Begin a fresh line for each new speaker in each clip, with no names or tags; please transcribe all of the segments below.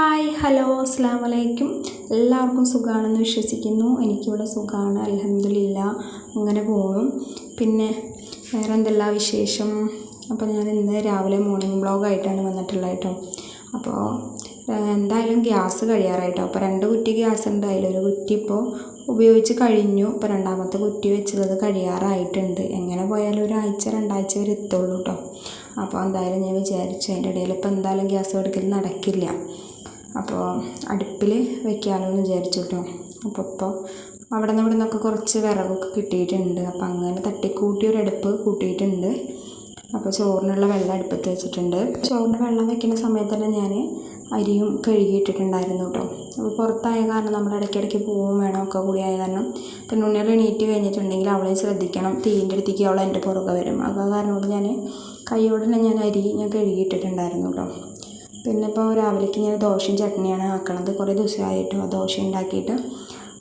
Hi hello അസ്സാം വലൈക്കും എല്ലാവർക്കും സുഖമാണെന്ന് വിശ്വസിക്കുന്നു. എനിക്കിവിടെ സുഖമാണ് അലഹമില്ല അങ്ങനെ പോകും പിന്നെ വേറെ എന്തെല്ലാം വിശേഷം? അപ്പോൾ ഞാൻ ഇന്ന് രാവിലെ മോർണിംഗ് വ്ളോഗായിട്ടാണ് വന്നിട്ടുള്ളത് കേട്ടോ. അപ്പോൾ എന്തായാലും ഗ്യാസ് കഴിയാറായിട്ടോ. അപ്പോൾ രണ്ട് കുറ്റി ഗ്യാസ് ഉണ്ട്. അതിലൊരു കുറ്റി ഇപ്പോൾ ഉപയോഗിച്ച് കഴിഞ്ഞു. ഇപ്പോൾ രണ്ടാമത്തെ കുറ്റി വെച്ചത് കഴിയാറായിട്ടുണ്ട്. എങ്ങനെ പോയാലും ഒരാഴ്ച രണ്ടാഴ്ച വരെ എത്തുള്ളൂ കേട്ടോ. അപ്പോൾ എന്തായാലും ഞാൻ വിചാരിച്ചു അതിന്റെ ഇടയിൽ ഇപ്പോൾ എന്തായാലും ഗ്യാസ് എടുക്കൽ നടക്കില്ല. അപ്പോൾ അടുപ്പിൽ വെക്കാമല്ലോ എന്ന് വിചാരിച്ചു കേട്ടോ അപ്പോൾ ഇപ്പോൾ അവിടെ നിന്ന് ഇവിടെ നിന്നൊക്കെ കുറച്ച് വിറകൊക്കെ കിട്ടിയിട്ടുണ്ട്. അപ്പോൾ അങ്ങനെ തട്ടിക്കൂട്ടി ഒരു അടുപ്പ് കൂട്ടിയിട്ടുണ്ട്. അപ്പോൾ ചോറിനുള്ള വെള്ളം അടുപ്പത്ത് വെച്ചിട്ടുണ്ട്. ചോറിന് വെള്ളം വെക്കുന്ന സമയത്ത് തന്നെ ഞാൻ അരിയും കഴുകിയിട്ടിട്ടുണ്ടായിരുന്നു കേട്ടോ അപ്പോൾ പുറത്തായ കാരണം നമ്മൾ ഇടയ്ക്കിടയ്ക്ക് പോവും വേണം ഒക്കെ കൂടി ആയ കാരണം പിന്നെ ഉണ്ണികൾ എണീറ്റ് കഴിഞ്ഞിട്ടുണ്ടെങ്കിൽ അവളെ ശ്രദ്ധിക്കണം. തീന്റെ അടുത്തേക്ക് അവളെ എന്റെ പുറകെ വരും. അത് കാരണം കൊണ്ട് ഞാൻ കൈയോടെ ഞാൻ അരി ഞാൻ കഴുകിയിട്ടിട്ടുണ്ടായിരുന്നു കേട്ടോ പിന്നെ ഇപ്പോൾ രാവിലേക്ക് ഞാൻ ദോശയും ചട്നിയാണ് ആക്കണത്. കുറേ ദിവസമായിട്ട് ദോശ ഉണ്ടാക്കിയിട്ട്.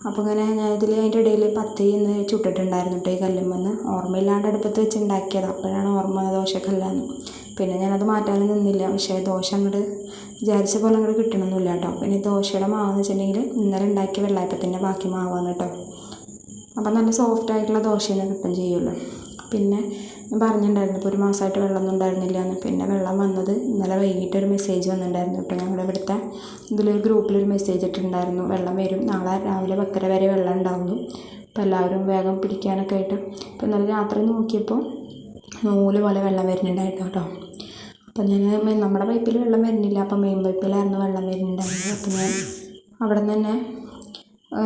അപ്പോൾ ഇങ്ങനെ ഞാൻ ഇതിൽ അതിന്റെ ഇടയിൽ പത്തി ഇന്ന് ചുട്ടിട്ടുണ്ടായിരുന്നു കേട്ടോ ഈ കല്ലുമെന്ന് ഓർമ്മയില്ലാണ്ട് അടുപ്പത്ത് വെച്ച് ഉണ്ടാക്കിയത്. അപ്പോഴാണ് ഓർമ്മ ദോശക്കല്ലാന്ന്. പിന്നെ ഞാനത് മാറ്റാനും നിന്നില്ല. പക്ഷേ ദോശ അങ്ങോട്ട് വിചാരിച്ച പോലെ അങ്ങോട്ട് കിട്ടണമെന്നില്ല കേട്ടോ. പിന്നെ ദോശയുടെ മാവെന്ന് വെച്ചിട്ടുണ്ടെങ്കിൽ ഇന്നലെ ഉണ്ടാക്കിയ വെള്ളായപ്പത്തിന്റെ ബാക്കി മാവാണ് കേട്ടോ. അപ്പം നല്ല സോഫ്റ്റ് ആയിട്ടുള്ള ദോശ തന്നെ കിട്ടും ചെയ്യുമല്ലോ പിന്നെ ഞാൻ പറഞ്ഞിട്ടുണ്ടായിരുന്നു ഇപ്പോൾ ഒരു മാസമായിട്ട് വെള്ളമൊന്നും ഉണ്ടായിരുന്നില്ല എന്ന് പിന്നെ വെള്ളം വന്നത് ഇന്നലെ വൈകിട്ട് ഒരു മെസ്സേജ് വന്നിട്ടുണ്ടായിരുന്നു കേട്ടോ. ഞങ്ങളുടെ ഇവിടുത്തെ ഇതിലൊരു ഗ്രൂപ്പിലൊരു മെസ്സേജ് ഇട്ടിട്ടുണ്ടായിരുന്നു. വെള്ളം വരും. നാളെ രാവിലെ പത്തര വരെ വെള്ളം ഉണ്ടാവുന്നു. അപ്പോൾ എല്ലാവരും വേഗം പിടിക്കാനൊക്കെ ആയിട്ട്. അപ്പോൾ ഇന്നലെ രാത്രി നോക്കിയപ്പോൾ നൂൽ പോലെ വെള്ളം വരുന്നുണ്ടായിരുന്നു കേട്ടോ. അപ്പോൾ ഞാൻ നമ്മുടെ പൈപ്പിൽ വെള്ളം വരുന്നില്ല. അപ്പോൾ മെയിൻ പൈപ്പിലായിരുന്നു വെള്ളം വരുന്നുണ്ടായിരുന്നത്. അപ്പോൾ ഞാൻ അവിടെ നിന്ന് തന്നെ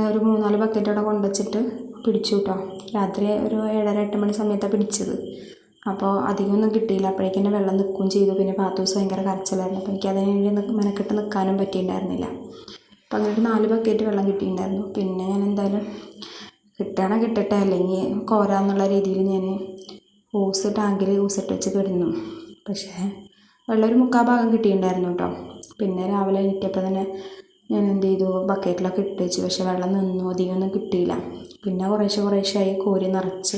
ഒരു മൂന്നാൽ ബക്കറ്റ് അവിടെ കൊണ്ടുവച്ചിട്ട് പിടിച്ചു കേട്ടോ. രാത്രി ഒരു ഏഴര എട്ട് മണി സമയത്താണ് പിടിച്ചത്. അപ്പോൾ അധികമൊന്നും കിട്ടിയില്ല. അപ്പോഴേക്കും എന്റെ വെള്ളം നിൽക്കുകയും ചെയ്തു. പിന്നെ പാത്തൂസ് ഭയങ്കര കരച്ചിലായിരുന്നു. അപ്പോൾ എനിക്ക് അതിന് വേണ്ടി മെനക്കെട്ട് നിൽക്കാനും പറ്റിയിട്ടുണ്ടായിരുന്നില്ല. അപ്പോൾ അങ്ങനെ ഒരു നാല് ബക്കറ്റ് വെള്ളം കിട്ടിയിട്ടുണ്ടായിരുന്നു. പിന്നെ ഞാൻ എന്തായാലും കിട്ടണ കിട്ടട്ടെ. അല്ലെങ്കിൽ കോരാന്നുള്ള രീതിയിൽ ഞാൻ ഓസ് ടാങ്കിൽ ഊസിട്ട് വെച്ച് കിടന്നു. പക്ഷേ വെള്ളം ഒരു മുക്കാൽ ഭാഗം കിട്ടിയിട്ടുണ്ടായിരുന്നു കേട്ടോ. പിന്നെ രാവിലെ എണീറ്റപ്പോൾ തന്നെ ഞാൻ എന്ത് ചെയ്തു? ബക്കറ്റിലൊക്കെ ഇട്ട് വെച്ചു. പക്ഷേ വെള്ളം നിന്നു. അധികമൊന്നും കിട്ടിയില്ല. പിന്നെ കുറേശ്ശെ കുറേശ്ശെ ആയി കോരി നിറച്ച്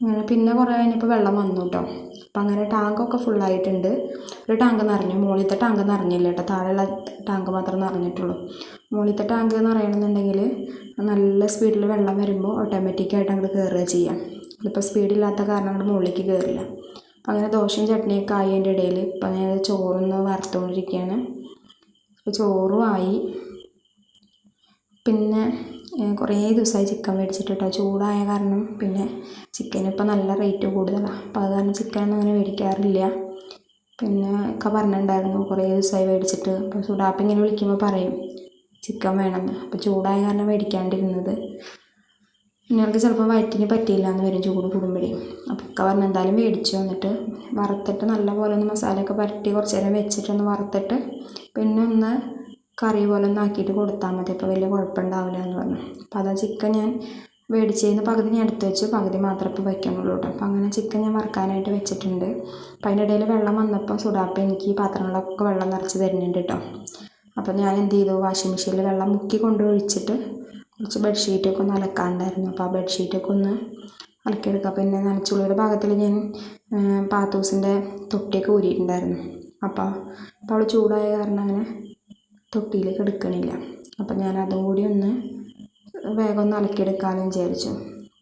അങ്ങനെ പിന്നെ കുറേ കഴിഞ്ഞപ്പോൾ വെള്ളം വന്നു കേട്ടോ അപ്പം അങ്ങനെ ടാങ്കൊക്കെ ഫുള്ളായിട്ടുണ്ട് ഒരു ടാങ്ക് നിറഞ്ഞു. മുകളിലത്തെ ടാങ്ക് നിറഞ്ഞില്ല കേട്ടോ താഴെയുള്ള ടാങ്ക് മാത്രമേ നിറഞ്ഞിട്ടുള്ളൂ. മുകളിലത്തെ ടാങ്ക് എന്ന് പറയണമെന്നുണ്ടെങ്കിൽ നല്ല സ്പീഡിൽ വെള്ളം വരുമ്പോൾ ഓട്ടോമാറ്റിക്കായിട്ട് അങ്ങോട്ട് കയറുക ചെയ്യാം. ഇതിപ്പോൾ സ്പീഡില്ലാത്ത കാരണം അങ്ങോട്ട് മുകളിലേക്ക് കയറില്ല അപ്പം അങ്ങനെ ദോശയും ചട്നിയൊക്കെ ആയി അതിന്റെ ഇടയിൽ ഇപ്പം ഞാൻ ചോറൊന്ന് വറുത്തുകൊണ്ടിരിക്കുകയാണ് അപ്പോൾ ചോറും ആയി. പിന്നെ കുറേ ദിവസമായി ചിക്കൻ മേടിച്ചിട്ട് കേട്ടോ. ചൂടായ കാരണം പിന്നെ ചിക്കൻ ഇപ്പോൾ നല്ല റേറ്റ് കൂടുതലാണ് അപ്പോൾ അത് കാരണം ചിക്കനൊന്നും അങ്ങനെ മേടിക്കാറില്ല. പിന്നെ ഒക്കെ പറഞ്ഞിട്ടുണ്ടായിരുന്നു കുറേ ദിവസമായി മേടിച്ചിട്ട്. അപ്പോൾ സുഡാപ്പ് ഇങ്ങനെ വിളിക്കുമ്പോൾ പറയും ചിക്കൻ വേണമെന്ന്. അപ്പോൾ ചൂടായ കാരണം മേടിക്കാണ്ടിരുന്നത്. നിങ്ങൾക്ക് ചിലപ്പോൾ വയറ്റിന് പറ്റിയില്ല എന്ന് വരും ചൂട് കൂടുമ്പോഴേ. അപ്പോൾ ഒക്കെ പറഞ്ഞ് എന്തായാലും മേടിച്ചു വന്നിട്ട് വറുത്തിട്ട് നല്ല പോലെ ഒന്ന് മസാലയൊക്കെ പരട്ടി കുറച്ച് നേരം വെച്ചിട്ടൊന്ന് വറുത്തിട്ട് പിന്നെ ഒന്ന് കറി പോലെ ഒന്ന് ആക്കിയിട്ട് കൊടുത്താൽ മതി. അപ്പോൾ വലിയ കുഴപ്പമുണ്ടാവില്ല എന്ന് പറഞ്ഞു. അപ്പോൾ അതാ ചിക്കൻ ഞാൻ മേടിച്ചതിന് പകുതി ഞാൻ എടുത്ത് വെച്ചു. പകുതി മാത്രമേ ഇപ്പോൾ വയ്ക്കുന്നുള്ളൂ കേട്ടോ. അപ്പോൾ അങ്ങനെ ചിക്കൻ ഞാൻ വറുക്കാനായിട്ട് വെച്ചിട്ടുണ്ട്. അപ്പോൾ ഇടയിൽ വെള്ളം വന്നപ്പോൾ സുഡാപ്പ് എനിക്ക് പാത്രങ്ങളൊക്കെ വെള്ളം നിറച്ച് തരുന്നുണ്ട് കേട്ടോ. അപ്പോൾ ഞാൻ എന്ത് ചെയ്തു? വാഷിംഗ് മെഷീനിൽ വെള്ളം മുക്കി കൊണ്ട് ഒഴിച്ചിട്ട് കുറച്ച് ബെഡ്ഷീറ്റൊക്കെ ഒന്ന് അലക്കാണ്ടായിരുന്നു അപ്പോൾ ആ ബെഡ്ഷീറ്റൊക്കെ ഒന്ന് അലക്കിയെടുക്കുക. പിന്നെ നനച്ചുള്ളിയുടെ ഭാഗത്തിൽ ഞാൻ പാത്തൂസിന്റെ തൊട്ടിയൊക്കെ ഊരിയിട്ടുണ്ടായിരുന്നു. അപ്പോൾ അപ്പോൾ അവൾ ചൂടായ കാരണം അങ്ങനെ തൊട്ടിയിലേക്ക് എടുക്കണില്ല. അപ്പം ഞാൻ അതും കൂടി ഒന്ന് വേഗം ഒന്ന് അലക്കിയെടുക്കാമെന്ന് വിചാരിച്ചു.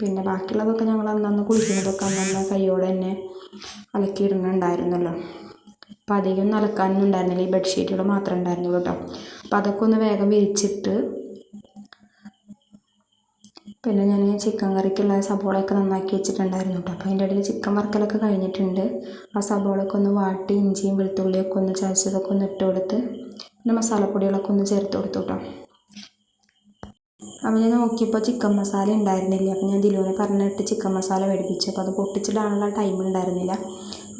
പിന്നെ ബാക്കിയുള്ളതൊക്കെ ഞങ്ങൾ അന്നന്ന് കുളിക്കുന്നതൊക്കെ അന്നന്ന് കൈയോടെ തന്നെ അലക്കിയിടുന്നുണ്ടായിരുന്നല്ലോ. അപ്പം അധികം അലക്കാനൊന്നും ഉണ്ടായിരുന്നില്ല. ഈ ബെഡ്ഷീറ്റുകൾ മാത്രമേ ഉണ്ടായിരുന്നുള്ളൂ കേട്ടോ. അപ്പം അതൊക്കെ ഒന്ന് വേഗം വിരിച്ചിട്ട് പിന്നെ ഞാൻ ചിക്കൻ കറിക്കുള്ള സബോളയൊക്കെ നന്നാക്കി വെച്ചിട്ടുണ്ടായിരുന്നു കേട്ടോ. അപ്പോൾ അതിന്റെ ഇടയിൽ ചിക്കൻ വറുക്കലൊക്കെ കഴിഞ്ഞിട്ടുണ്ട്. ആ സബോളയൊക്കെ ഒന്ന് വാട്ടി ഇഞ്ചിയും വെളുത്തുള്ളിയൊക്കെ ഒന്ന് ചതച്ചതൊക്കെ ഒന്ന് ഇട്ട് കൊടുത്ത് പിന്നെ മസാലപ്പൊടികളൊക്കെ ഒന്ന് ചേർത്ത് കൊടുത്തു കേട്ടോ ഞാൻ നോക്കിയപ്പോൾ ചിക്കൻ മസാല ഉണ്ടായിരുന്നില്ല. അപ്പോൾ ഞാൻ ദിലുവിനെ പറഞ്ഞിട്ട് ചിക്കൻ മസാല മേടിപ്പിച്ചു അപ്പോൾ അത് പൊട്ടിച്ചിടാനുള്ള ടൈം ഉണ്ടായിരുന്നില്ല.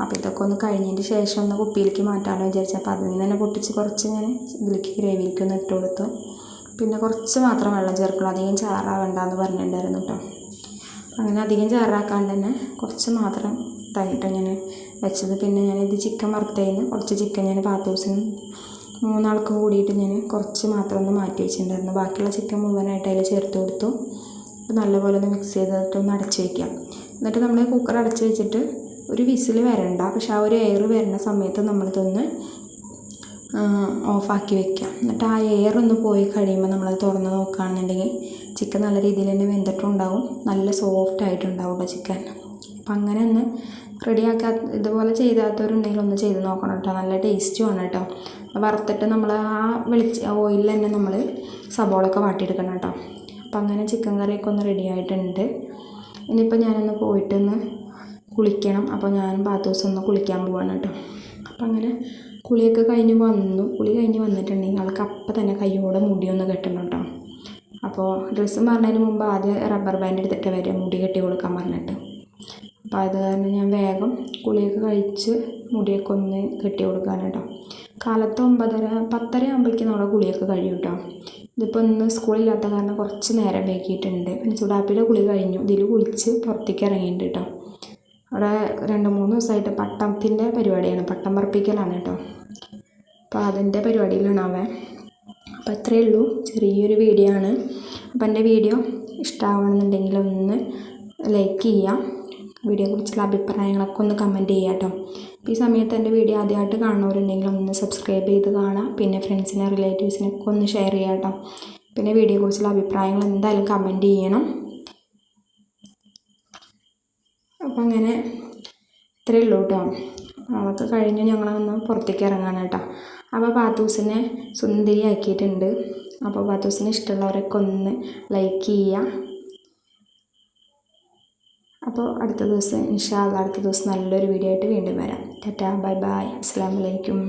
അപ്പോൾ ഇതൊക്കെ ഒന്ന് കഴിഞ്ഞതിന് ശേഷം ഒന്ന് കുപ്പിയിലേക്ക് മാറ്റാമെന്ന് വിചാരിച്ചു. അപ്പോൾ അതിൽ നിന്ന് തന്നെ പൊട്ടിച്ച് കുറച്ച് ഞാൻ ഇതിലേക്ക് ഗ്രേവിയിലേക്ക് ഒന്ന് ഇട്ട് കൊടുത്തു. പിന്നെ കുറച്ച് മാത്രം വെള്ളം ചേർക്കുള്ളൂ. അധികം ചാറാവണ്ടെന്ന് പറഞ്ഞിട്ടുണ്ടായിരുന്നു കേട്ടോ. അങ്ങനെ അധികം ചാറാക്കാണ്ട് തന്നെ കുറച്ച് മാത്രം ഇതായിട്ടാണ് ഞാൻ വെച്ചത്. പിന്നെ ഞാനിത് ചിക്കൻ വറുത്തതിന് കുറച്ച് ചിക്കൻ ഞാൻ പാത്തൂസിനും മൂന്നാൾക്കും കൂടിയിട്ട് ഞാൻ കുറച്ച് മാത്രം ഒന്ന് മാറ്റി വെച്ചിട്ടുണ്ടായിരുന്നു. ബാക്കിയുള്ള ചിക്കൻ മുഴുവനായിട്ട് അതിൽ ചേർത്ത് കൊടുത്തു. നല്ലപോലെ ഒന്ന് മിക്സ് ചെയ്തിട്ട് ഒന്ന് അടച്ച് വയ്ക്കാം എന്നിട്ട് നമ്മൾ കുക്കർ അടച്ച് വെച്ചിട്ട് ഒരു വിസിൽ വരണ്ട. പക്ഷെ ആ ഒരു എയർ വരുന്ന സമയത്ത് നമ്മളിതൊന്ന് ഓഫാക്കി വെക്കുക എന്നിട്ട് ആ എയർ ഒന്ന് പോയി കഴിയുമ്പോൾ നമ്മളത് തുറന്ന് നോക്കുകയാണെന്നുണ്ടെങ്കിൽ ചിക്കൻ നല്ല രീതിയിൽ തന്നെ വെന്തിട്ടുണ്ടാവും. നല്ല സോഫ്റ്റ് ആയിട്ടുണ്ടാവും ചിക്കൻ. അപ്പം അങ്ങനെ ഒന്ന് റെഡിയാക്കാത്ത ഇതുപോലെ ചെയ്താത്തവരുണ്ടെങ്കിൽ ഒന്ന് ചെയ്ത് നോക്കണം കേട്ടോ നല്ല ടേസ്റ്റുമാണ് കേട്ടോ വറുത്തിട്ട് നമ്മൾ ആ വെളിച്ച ഓയിലിൽ തന്നെ നമ്മൾ സബോളൊക്കെ വാട്ടിയെടുക്കണം കേട്ടോ. അപ്പം അങ്ങനെ ചിക്കൻ കറിയൊക്കെ ഒന്ന് റെഡി ആയിട്ടുണ്ട്. ഇനിയിപ്പോൾ ഞാനൊന്ന് പോയിട്ടൊന്ന് കുളിക്കണം. അപ്പോൾ ഞാൻ ബാത്ത് ഒന്ന് കുളിക്കാൻ പോവാണ് കേട്ടോ. അപ്പം അങ്ങനെ കുളിയൊക്കെ കഴിഞ്ഞ് വന്നു. കുളി കഴിഞ്ഞ് വന്നിട്ടുണ്ടെങ്കിൽ ആൾക്ക് അപ്പം തന്നെ കയ്യോടെ മുടിയൊന്ന് കെട്ടണം കേട്ടോ. അപ്പോൾ ഡ്രസ്സ് മാറുന്നതിന് മുമ്പ് ആദ്യം റബ്ബർ ബാൻഡ് എടുത്തിട്ട് വരെ മുടി കെട്ടി കൊടുക്കാൻ പറഞ്ഞിട്ട്. അപ്പോൾ അത് കാരണം ഞാൻ വേഗം കുളിയൊക്കെ കഴിച്ച് മുടിയൊക്കെ ഒന്ന് കെട്ടി കൊടുക്കാൻ കാലത്ത് ഒമ്പതര പത്തര ആകുമ്പോഴേക്കും നമ്മുടെ കുളിയൊക്കെ കഴിയും കേട്ടോ. ഇതിപ്പോൾ ഇന്ന് സ്കൂളില്ലാത്ത കാരണം കുറച്ച് നേരം വൈകിയിട്ടുണ്ട്. പിന്നെ ചൂടാപ്പിയുടെ കുളി കഴിഞ്ഞു. ഇതിൽ കുളിച്ച് പുറത്തേക്ക് ഇറങ്ങിയിട്ടുണ്ട് കേട്ടോ. അവിടെ രണ്ട് മൂന്ന് ദിവസമായിട്ട് പട്ടത്തിന്റെ പരിപാടിയാണ്. പട്ടം പറപ്പിക്കലാണ് കേട്ടോ. അപ്പോൾ അതിന്റെ പരിപാടിയിലാണ് അവൻ. അപ്പോൾ അത്രയേ ഉള്ളൂ. ചെറിയൊരു വീഡിയോ ആണ്. അപ്പോൾ എന്റെ വീഡിയോ ഇഷ്ടമാവണമെന്നുണ്ടെങ്കിൽ ഒന്ന് ലൈക്ക് ചെയ്യാം വീഡിയോയെക്കുറിച്ചുള്ള അഭിപ്രായങ്ങളൊക്കെ ഒന്ന് കമന്റ് ചെയ്യാം കേട്ടോ. ഈ സമയത്ത് എന്റെ വീഡിയോ ആദ്യമായിട്ട് കാണുന്നവരുണ്ടെങ്കിൽ ഒന്ന് സബ്സ്ക്രൈബ് ചെയ്ത് കാണാം പിന്നെ ഫ്രണ്ട്സിനെ റിലേറ്റീവ്സിനൊക്കെ ഒന്ന് ഷെയർ ചെയ്യാം കേട്ടോ. പിന്നെ വീഡിയോയെക്കുറിച്ചുള്ള അഭിപ്രായങ്ങൾ എന്തായാലും കമന്റ് ചെയ്യണം. അപ്പം അങ്ങനെ ഇത്രയേ ഉള്ളൂ കേട്ടോ. അതൊക്കെ കഴിഞ്ഞ് ഞങ്ങളൊന്ന് പുറത്തേക്ക് ഇറങ്ങാണ് കേട്ടോ. അപ്പോൾ പാത്തൂസിനെ സുന്ദരിയാക്കിയിട്ടുണ്ട്. അപ്പോൾ പാത്തൂസിന് ഇഷ്ടമുള്ളവരൊക്കെ ഒന്ന് ലൈക്ക് ചെയ്യുക. അപ്പോൾ അടുത്ത ദിവസം ഇൻഷാ അടുത്ത ദിവസം നല്ലൊരു വീഡിയോ ആയിട്ട് വീണ്ടും വരാം. ടാറ്റാ ബൈ ബൈ. അസ്സാം വലൈക്കും